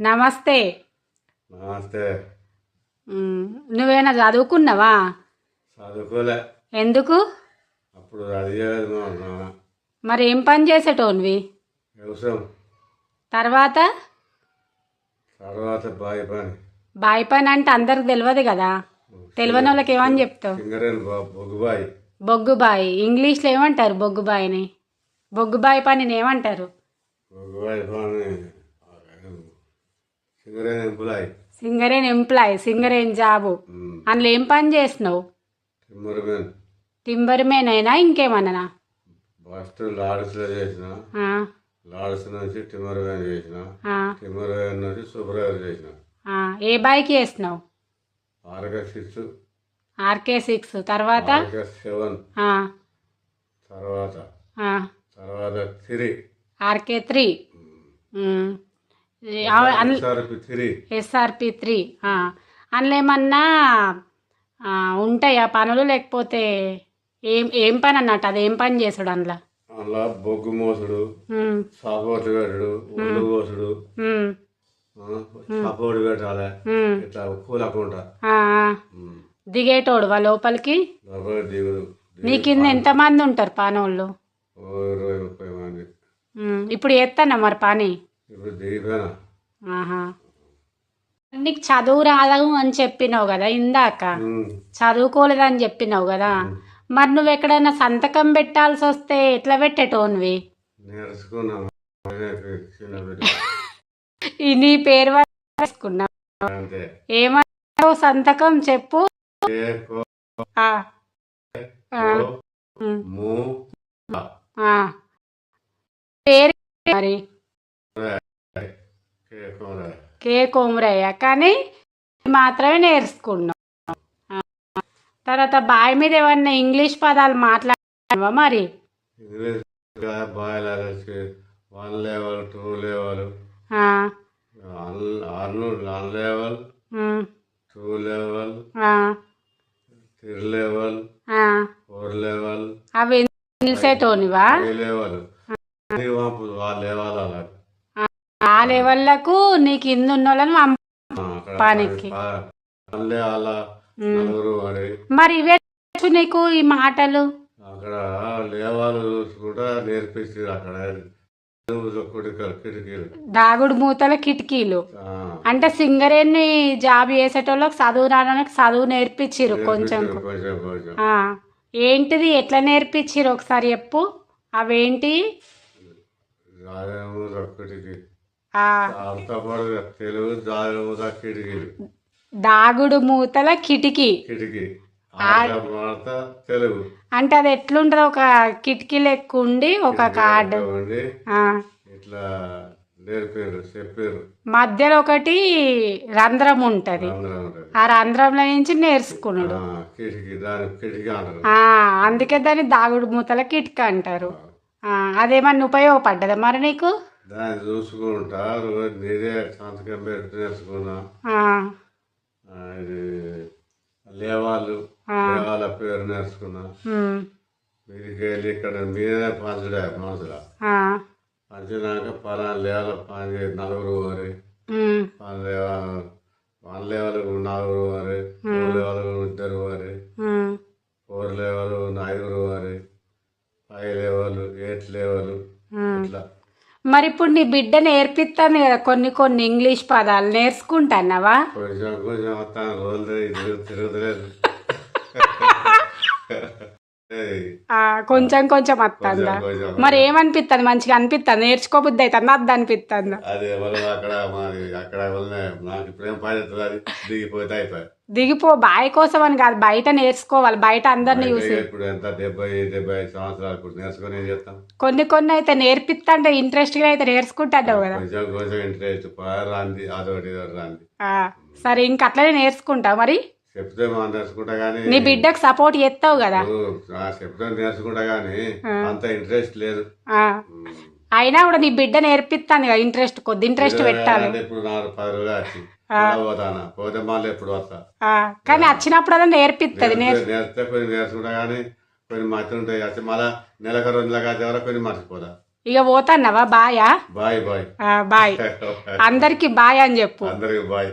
నమస్తే. నమస్తే. నువ్వేనా చదువుకున్నావా? చదువుకోలే. ఎందుకు? అప్పుడు మరి ఏం పని చేసేటోన్వి? వ్యవసాయం. తర్వాత? తర్వాత బావి పని. బాయ్ పని అంటే అందరికి తెలియదు కదా. తెలియని వాళ్ళకి ఏమని చెప్తావు? బొగ్గుబాయి ఇంగ్లీష్లో ఏమంటారు బొగ్గుబాయిని బొగ్గుబాయి పనిని ఏమంటారు? Singareni employee. Singareni employee Singareni job. అందులో ఏం పని చేసినావు టింబర్ మేన్ అయినా ఇంకేమన్నా ఫస్ట్ లాడ్స్లో చేసిన. ఆ, లాడ్స్ నుంచి చేసిన. నుంచి సూపర్వైజర్ చేసిన. ఏ బాయ్కి వేసినావు ఆర్కే సిక్స్. RK six. తర్వాత? RK seven. తర్వాత. తర్వాత three. RK three. SRP three SRP three ఆ. అందులో ఏమన్నా ఉంటాయా పనులు? లేకపోతే ఏం ఏం పని అన్నట్టు? అది ఏం పని చేసుడు అందులో? అలా బొగ్గు మోసుడు సపోర్ట్ పెట్టుడు ఒళ్ళు ఉమ్, సపోర్ట్ పెట్టాలి. ఇట్లా కూలకుండా. దిగేటోడు వా లోపలికి? లోపల దిగుడు. నీ కింద ఎంతమంది ఉంటారు పనోళ్ళు? ఇరవై ముప్పై మంది. ఇప్పుడు ఎత్తన్నా మరి పని? నీకు చదువు రాదు అని చెప్పినావు కదా ఇందాక. చదువుకోలేదని చెప్పినావు కదా. మరి నువ్వు ఎక్కడైనా సంతకం పెట్టాల్సి వస్తే ఎట్లా పెట్టేటోన్వి? నీ పేరు వేసుకున్నావు అంతే. ఏమన్నావు? సంతకం చెప్పు. పేరు మరి. కే కోర. కే కోమరయ్య కానీ మాత్రమే నేర్చుకున్నావు ఆ. తర్వాత బాయ్ మీద ఏమన్నా ఇంగ్లీష్ పదాలు మాట్లాడావా మరి? English bye one level two level. One level two level three level. Four level. అవి తెలిసేటోనివా లెవెల్. లెవెల్ అలా లెవెల్లకు నీ కింద ఉన్న వాళ్ళని పంప పనికి. ప- నలుగురు మరి ఇవే వచ్చు నీకు ఈ మాటలు? అక్కడ లేవాలు చూసుకుంటా నేర్పించారు అక్కడ. కిటికీలు కిటికీలు. దాగుడు మూతల కిటికీలు. ఆ, అంటే సింగరేణి జాబ్ చేసేటోళ్ళకి చదువు రావడానికి చదువు నేర్పించిరు కొంచెం. నేర్పించారు కొంచెం కొంచెం. ఆ, ఏంటిది? ఎట్లా నేర్పించిరు ఒకసారి చెప్పు. అవేంటి? కిటికీ తెలుగు జాగమూత కిటికీలు దాగుడు మూతల కిటికీ. కిటికీ. తెలుగు. అంటే అది ఎట్లుంటది ఒక కిటికీ లెక్క ఉండి ఒక కార్డు. ఇట్లా నేర్పారు చెప్పారు. మధ్యలో ఒకటి రంధ్రం ఉంటది. ఆ రంధ్రంలో నుంచి నేర్చుకున్నాడు. అందుకే దాన్ని దాగుడు మూతల కిటికీ అంటారు. అదేమన్నా ఉపయోగపడ్డదా మరి నీకు? దాన్ని చూసుకుంటా నీదే సంతకం పెట్టి నేర్చుకున్నా ఆ, ఆ, ఇది లేవాలు ఆ. లేవాల పేరు నేర్చుకున్నా మీదికి వెళ్ళి ఇక్కడ మీదే పంచడే మనసులో పంచినాక పలానా లేవాల పని నలుగురు వారి. పని లేవాల వన్ లెవెల్ నలుగురు వారి టూ లెవెల్ ఇద్దరు వారి ఫోర్ లెవెల్ ఐదుగురు వారి ఫైవ్ లెవెల్ ఎయిట్ లెవెల్. ఇట్లా. మరి ఇప్పుడు నీ బిడ్డ నేర్పిస్తాను కదా కొన్ని కొన్ని ఇంగ్లీష్ పదాలు నేర్చుకుంటానవా? కొంచెం కొంచెం వస్తుందా. మరి ఏమనిపిస్తుంది మంచిగా అనిపిస్తుంది నేర్చుకోబుద్ది అవుతుంది అది అనిపిస్తుందా అది అక్కడ అక్కడ నాకు దిగిపోతే అయిపోయి. దిగిపో బాయ్ కోసం అని కాదు బయట నేర్చుకోవాలి బయట అందరిని చూసి. కొన్ని కొన్ని అయితే నేర్పిస్తా ఇంట్రెస్ట్గా అయితే నేర్చుకుంటాడు కదా. ఇంట్రెస్ట్ సరే ఇంక అట్లనే నేర్చుకుంటావు మరి? చెప్తే మనం నేర్చుకుంటా కానీ నీ బిడ్డకు సపోర్ట్ చేస్తావు కదా. చెప్తే నేర్చుకుంటా కానీ అంత ఇంట్రెస్ట్ లేదు. అయినా కూడా నీ బిడ్డ నేర్పిస్తాను కదా ఇంట్రెస్ట్ కొద్ది ఇంట్రెస్ట్ పెట్టాలి. ఇప్పుడు పది రోజులు పోతానా పోతే మళ్ళీ ఎప్పుడు వస్తా? కానీ వచ్చినప్పుడు అలా నేర్పిస్తుంది నేర్ నేర్పితే కొన్ని నేర్చుకుంటా కానీ కొన్ని మర్చి ఉంటాయి వచ్చి మళ్ళా నెలకు రోజులకు వచ్చే వరకు కొన్ని మర్చిపోతా. ఇక పోతాన్నావా? బాయా? Bye bye. బాయ్. అందరికి బాయ్ అని చెప్పు. అందరికి బాయ్.